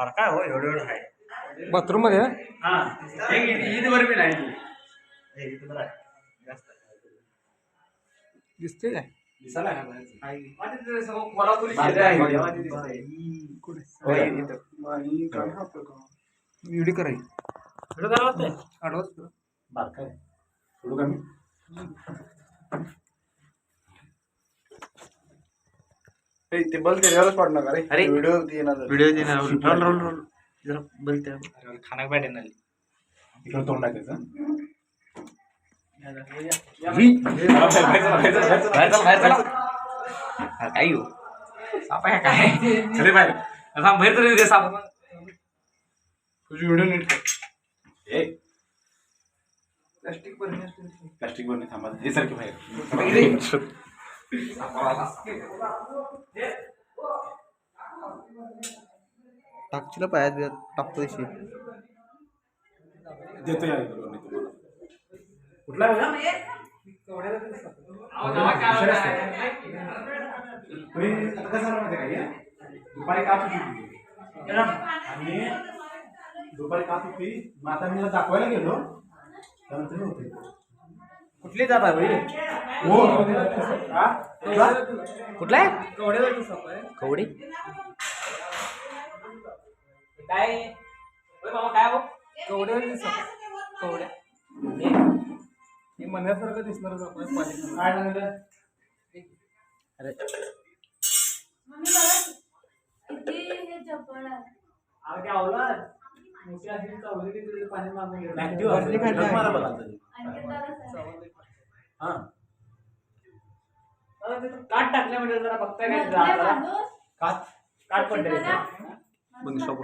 आहे हो एवढं एवढं आहे बाथरूममध्ये हा ईदवर बी नाही हे इथं तर आहे. जास्त आहे. दिसते काय दिसायला का बाहेरचं? माझ्या तिथे सगळं कोल्हापुरी शेत आहे. माझ्या तिथे दिसतंय. होय, इथं. व्हिडिओ करायची व्हिडिओ करायला लागतंय? आडवच बारका आहे. सोडू का मी? ते बल त्याच्यावरच पडणार का रे अरे. व्हिडिओ येणार व्हिडिओ दे ना रोल रोल रोल जरा बोलते खाना पाहिजे ना इकडे तोंड टाकायचं काय येऊ साप आहे काय चले बाहेर थांब बाहेर तरी दे साप तुझी व्हिडिओ नीट कर प्लास्टिक प्लास्टिक वर नाही थांबा हे सारखे बाहेर टाकशील पायात टाकतो तशी देतो या कुठला का हे? दुपारी काप होती आणि दुपारी काप होती. मग आता मी दाखवायला गेलो. त्यानंतर कुठली जात आहे हो? कुठला? कुठला? आहे कवडी? काय? मामा काय हो? कवड्या कवड्या. हे? म्हणण्यासारखं दिसणारच आपण पाणी काय झालं? अरे. मम्मी बघा किती हे चपळ आहे. अरे काय आवलं मोठी अशी चवली की तुझे पाणी मागून गेलं. Active असते. ढग मारा बघा आता. आणि दादा हा. अरे ते तू काट टाकल्या म्हणजे जरा बघताय काय? काट. काट पडले মানে সব